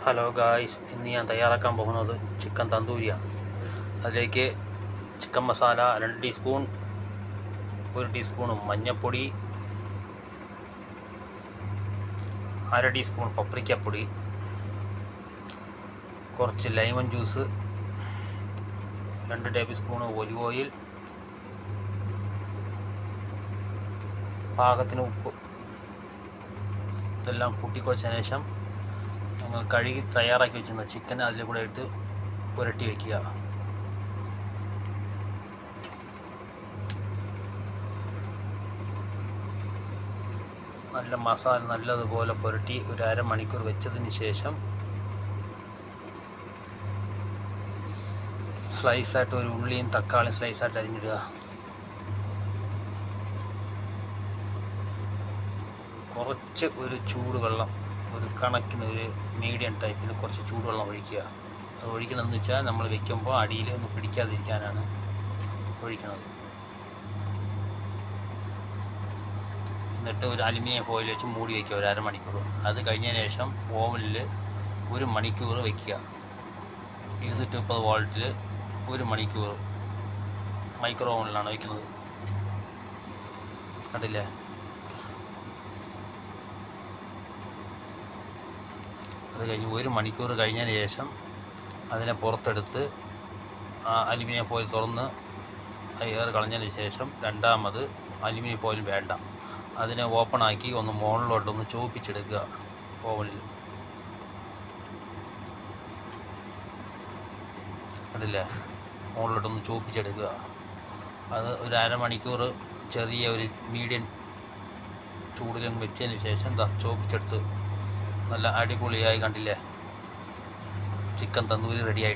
Hello guys ഇന്ന് ഞാൻ തയ്യാറാക്കാൻ പോകുന്നത് ചിക്കൻ തന്തൂരിയാണ് അതിലേക്ക് ചിക്കൻ മസാല രണ്ട് ടീസ്പൂൺ ഒരു ടീസ്പൂൺ മഞ്ഞൾപ്പൊടി അര ടീസ്പൂൺ പപ്രിക്കപ്പൊടി കുറച്ച് ലൈമൺ ജ്യൂസ് രണ്ട് ടേബിൾ സ്പൂൺ ഒലിവ് ഓയിൽ പാകത്തിന് ഉപ്പ് ഇതെല്ലാം കൂട്ടിക്കുഴച്ചതിന് ശേഷം കഴുകി തയ്യാറാക്കി വെച്ചിരുന്ന ചിക്കൻ അതിൽ കൂടെ ഇട്ട് പുരട്ടി വയ്ക്കുക നല്ല മസാല നല്ലതുപോലെ പുരട്ടി ഒരു അരമണിക്കൂർ വെച്ചതിന് ശേഷം സ്ലൈസായിട്ട് ഒരു ഉള്ളിയും തക്കാളിയും സ്ലൈസായിട്ട് അരിഞ്ഞിടുക. കുറച്ച് ഒരു ചൂടുവെള്ളം ഒരു കണക്കിന് ഒരു മീഡിയം ടൈപ്പിൽ കുറച്ച് ചൂടുവെള്ളം ഒഴിക്കുക. അത് ഒഴിക്കണമെന്ന് വെച്ചാൽ നമ്മൾ വെക്കുമ്പോൾ അടിയിൽ ഒന്ന് പിടിക്കാതിരിക്കാനാണ് ഒഴിക്കണത്. എന്നിട്ട് ഒരു അലുമിനിയം ഫോയിൽ വെച്ച് മൂടി വയ്ക്കുക ഒരു അരമണിക്കൂർ. അത് കഴിഞ്ഞതിന് ശേഷം ഓവനിൽ ഒരു മണിക്കൂർ വയ്ക്കുക ഇരുന്നൂറ്റി മുപ്പത് വോൾട്ടിൽ ഒരു മണിക്കൂർ. മൈക്രോ ഓവനിലാണ് വയ്ക്കുന്നത് കണ്ടില്ലേ? അത് കഴിഞ്ഞ് ഒരു മണിക്കൂർ കഴിഞ്ഞതിന് ശേഷം അതിനെ പുറത്തെടുത്ത് ആ അലുമിനിയം ഫോയിൽ തുറന്ന് എയർ കളഞ്ഞതിന് ശേഷം രണ്ടാമത് അലുമിനിയം ഫോയിൽ വേണ്ട. അതിനെ ഓപ്പൺ ആക്കി ഒന്ന് മുകളിലോട്ടൊന്ന് ചുവപ്പിച്ചെടുക്കുക ഓവനിൽ. കണ്ടില്ലേ? മുകളിലോട്ടൊന്ന് ചുവപ്പിച്ചെടുക്കുക. അത് ഒരു അരമണിക്കൂർ ചെറിയ ഒരു മീഡിയം ചൂടിലും വെച്ചതിന് ശേഷം ദാ ചുവപ്പിച്ചെടുത്ത് നല്ല അടിപൊളിയായി കണ്ടില്ലേ? ചിക്കൻ തന്നൂരി റെഡിയായി